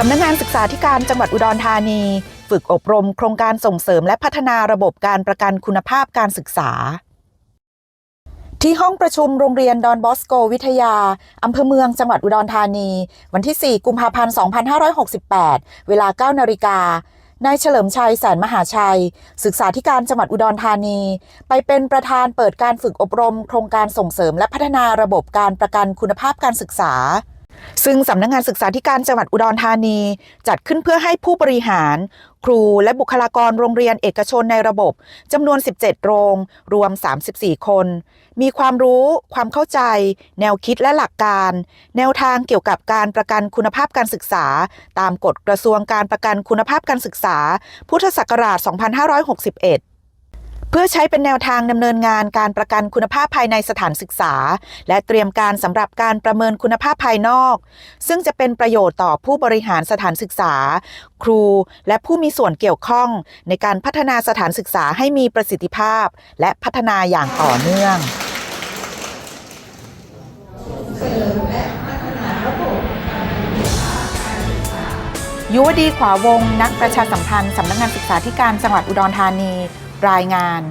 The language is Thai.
สำนักงานศึกษาธิการจังหวัดอุดรธานี ฝึกอบรมโครงการส่งเสริมและพัฒนาระบบการประกันคุณภาพการศึกษา ที่ห้องประชุมโรงเรียนดอนบอสโกวิทยา อำเภอเมืองจังหวัดอุดรธานี วันที่ 4 กุมภาพันธ์ 2568 เวลา 9 นาฬิกานายเฉลิมชัยแสนมหาชัย ศึกษาธิการจังหวัดอุดรธานี ไปเป็นประธานเปิดการฝึกอบรม โครงการส่งเสริมและพัฒนาระบบการประกันคุณภาพการศึกษา ซึ่งสำนักงงานศึกษาธิการจังหวัดอุดรธานี จัดขึ้นเพื่อให้ผู้บริหาร ครูและบุคลากรโรงเรียนเอกชนในระบบจำนวน 17 โรง รวม 34 คน มีความรู้ ความเข้าใจ แนวคิดและหลักการ แนวทางเกี่ยวกับการประกันคุณภาพการศึกษา ตามกฎกระทรวงการประกันคุณภาพการศึกษา พุทธศักราช 2561เพื่อใช้เป็นแนวทางดำเนินงานการประกันคุณภาพภายในสถานศึกษา และเตรียมการสำหรับการประเมินคุณภาพภายนอก ซึ่งจะเป็นประโยชน์ต่อผู้บริหารสถานศึกษา ครู และผู้มีส่วนเกี่ยวข้องในการพัฒนาสถานศึกษาให้มีประสิทธิภาพ และพัฒนาอย่างต่อเนื่องยุวดีขวาวงศ์นักประชาสัมพันธ์สำนักงานศึกษาธิการจังหวัดอุดรธานี รายงาน